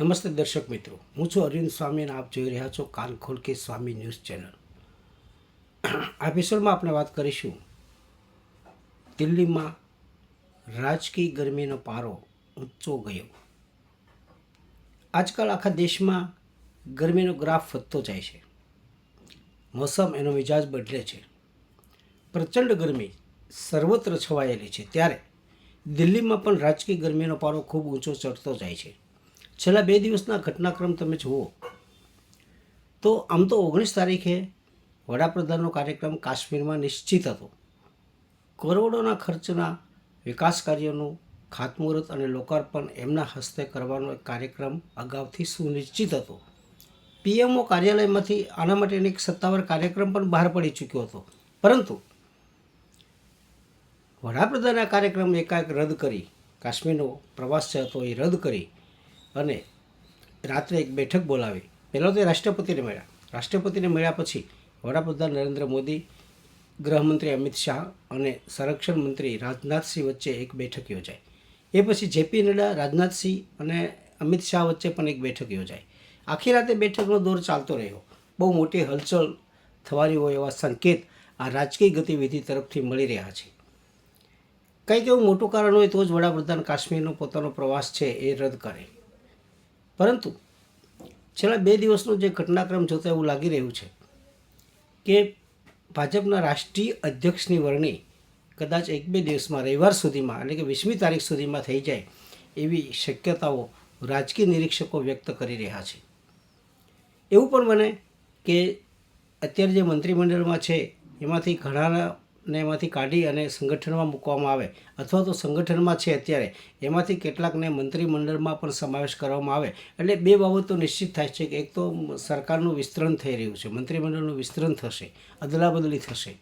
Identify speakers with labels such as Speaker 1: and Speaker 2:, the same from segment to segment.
Speaker 1: નમસ્તે દર્શક મિત્રો. હું છું અરવિંદ સ્વામી અને આપ જોઈ રહ્યા છો કાન ખોલ કે સ્વામી ન્યૂઝ ચેનલ. આ એપિસોડમાં આપણે વાત કરીશું દિલ્હીમાં રાજકીય ગરમીનો પારો ઊંચો ગયો. આજકાલ આખા દેશમાં ગરમીનો ગ્રાફ વધતો જાય છે. મોસમ એનો મિજાજ બદલે છે. પ્રચંડ ગરમી સર્વત્ર છવાયેલી છે. ત્યારે દિલ્હીમાં પણ રાજકીય ગરમીનો પારો ખૂબ ઊંચો ચડતો જાય છે. છેલ્લા બે દિવસના ઘટનાક્રમ તમે જુઓ, તો આમ તો ઓગણીસ તારીખે વડાપ્રધાનનો કાર્યક્રમ કાશ્મીરમાં નિશ્ચિત હતો. કરોડોના ખર્ચના વિકાસ કાર્યોનું ખાતમુહૂર્ત અને લોકાર્પણ એમના હસ્તે કરવાનો એક કાર્યક્રમ અગાઉથી સુનિશ્ચિત હતો. પીએમઓ કાર્યાલયમાંથી આના માટેનો એક સત્તાવાર કાર્યક્રમ પણ બહાર પડી ચૂક્યો હતો. પરંતુ વડાપ્રધાન આ કાર્યક્રમ એકાએક રદ કરી, કાશ્મીરનો પ્રવાસ જે હતો એ રદ કરી અને રાત્રે એક બેઠક બોલાવી. પહેલાં તો રાષ્ટ્રપતિને મળ્યા. રાષ્ટ્રપતિને મળ્યા પછી વડાપ્રધાન નરેન્દ્ર મોદી, ગૃહમંત્રી અમિત શાહ અને સંરક્ષણ મંત્રી રાજનાથસિંહ વચ્ચે એક બેઠક યોજાઈ. એ પછી જેપી નડ્ડા, રાજનાથસિંહ અને અમિત શાહ વચ્ચે પણ એક બેઠક યોજાઈ. આખી રાતે બેઠકનો દોર ચાલતો રહ્યો. બહુ મોટી હલચલ થવાની હોય એવા સંકેત આ રાજકીય ગતિવિધિ તરફથી મળી રહ્યા છે. કંઈક એવું મોટું કારણ હોય તો જ વડાપ્રધાન કાશ્મીરનો પોતાનો પ્રવાસ છે એ રદ કરે. પરંતુ છેલ્લા બે દિવસનો જે ઘટનાક્રમ જોતા એવું લાગી રહ્યું છે કે ભાજપના રાષ્ટ્રીય અધ્યક્ષની વરણી કદાચ એક બે દિવસમાં રવિવાર સુધીમાં એટલે કે વીસમી તારીખ સુધીમાં થઈ જાય એવી શક્યતાઓ રાજકીય નિરીક્ષકો વ્યક્ત કરી રહ્યા છે. એવું પણ બને કે અત્યારે જે મંત્રીમંડળમાં છે એમાંથી ઘણાને એમાંથી કાઢી અને સંગઠનમાં મૂકવામાં આવે અથવા તો સંગઠનમાં છે અત્યારે. એમાંથી કેટલાકને મંત્રીમંડળમાં પણ સમાવેશ કરવામાં આવે. એટલે બે બાબતો નિશ્ચિત થાય છે કે એક તો સરકારનું વિસ્તરણ થઈ રહ્યું છે, મંત્રીમંડળનું વિસ્તરણ થશે, અદલાબદલી થશે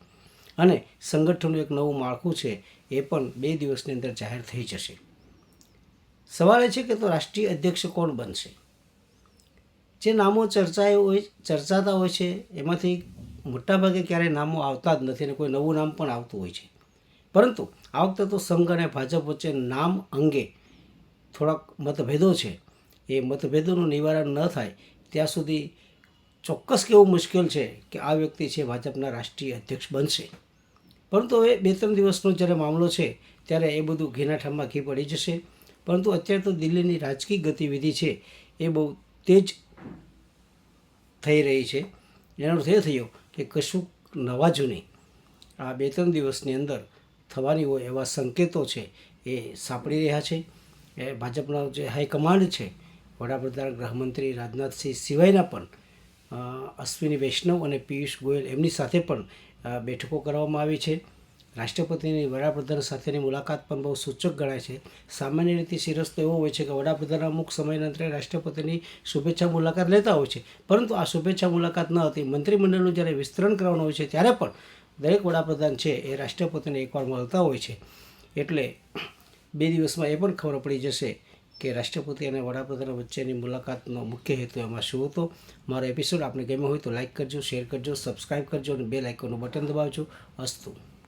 Speaker 1: અને સંગઠનનું એક નવું માળખું છે એ પણ બે દિવસની અંદર જાહેર થઈ જશે. સવાલ એ છે કે તો રાષ્ટ્રીય અધ્યક્ષ કોણ બનશે? જે નામો ચર્ચાએ હોય, ચર્ચાતા હોય છે, એમાંથી મોટાભાગે ક્યારેય નામો આવતા જ નથી અને કોઈ નવું નામ પણ આવતું હોય છે. પરંતુ આ વખતે તો સંઘ અને ભાજપ વચ્ચે નામ અંગે થોડાક મતભેદો છે. એ મતભેદોનું નિવારણ ન થાય ત્યાં સુધી ચોક્કસ કેવું મુશ્કેલ છે કે આ વ્યક્તિ છે ભાજપના રાષ્ટ્રીય અધ્યક્ષ બનશે. પરંતુ હવે બે ત્રણ દિવસનો જ્યારે મામલો છે ત્યારે એ બધું ઘીના ઘી પડી જશે. પરંતુ અત્યારે તો દિલ્હીની રાજકીય ગતિવિધિ છે એ બહુ તેજ થઈ રહી છે. એનો અર્થ એ થયો કે કશું નવા નહીં. આ બે ત્રણ દિવસની અંદર થવાની હોય એવા સંકેતો છે એ સાંપડી રહ્યા છે. એ ભાજપના જે હાઈકમાન્ડ છે, વડાપ્રધાન, ગૃહમંત્રી રાજનાથસિંહ સિવાયના પણ અશ્વિની વૈષ્ણવ અને પિયુષ ગોયલ એમની સાથે પણ બેઠકો કરવામાં આવી છે. રાષ્ટ્રપતિની વડાપ્રધાન સાથેની મુલાકાત પણ બહુ સૂચક ગણાય છે. સામાન્ય રીતે સિરસ તો એવો હોય છે કે વડાપ્રધાન અમુક સમયના અંતરે રાષ્ટ્રપતિની શુભેચ્છા મુલાકાત લેતા હોય છે. પરંતુ આ શુભેચ્છા મુલાકાત ન હતી. મંત્રીમંડળનું જ્યારે વિસ્તરણ કરવાનું હોય છે, ત્યારે પણ દરેક વડાપ્રધાન છે એ રાષ્ટ્રપતિને એકવાર મળતા હોય છે. એટલે બે દિવસમાં એ પણ ખબર પડી જશે કે રાષ્ટ્રપતિ અને વડાપ્રધાન વચ્ચેની મુલાકાતનો મુખ્ય હેતુ એમાં શું હતો. મારો એપિસોડ આપને ગમ્યો હોય તો લાઇક કરજો શેર કરજો સબસ્ક્રાઈબ કરજો અને બે લાઇકોનું બટન દબાવજો. અસ્તુ.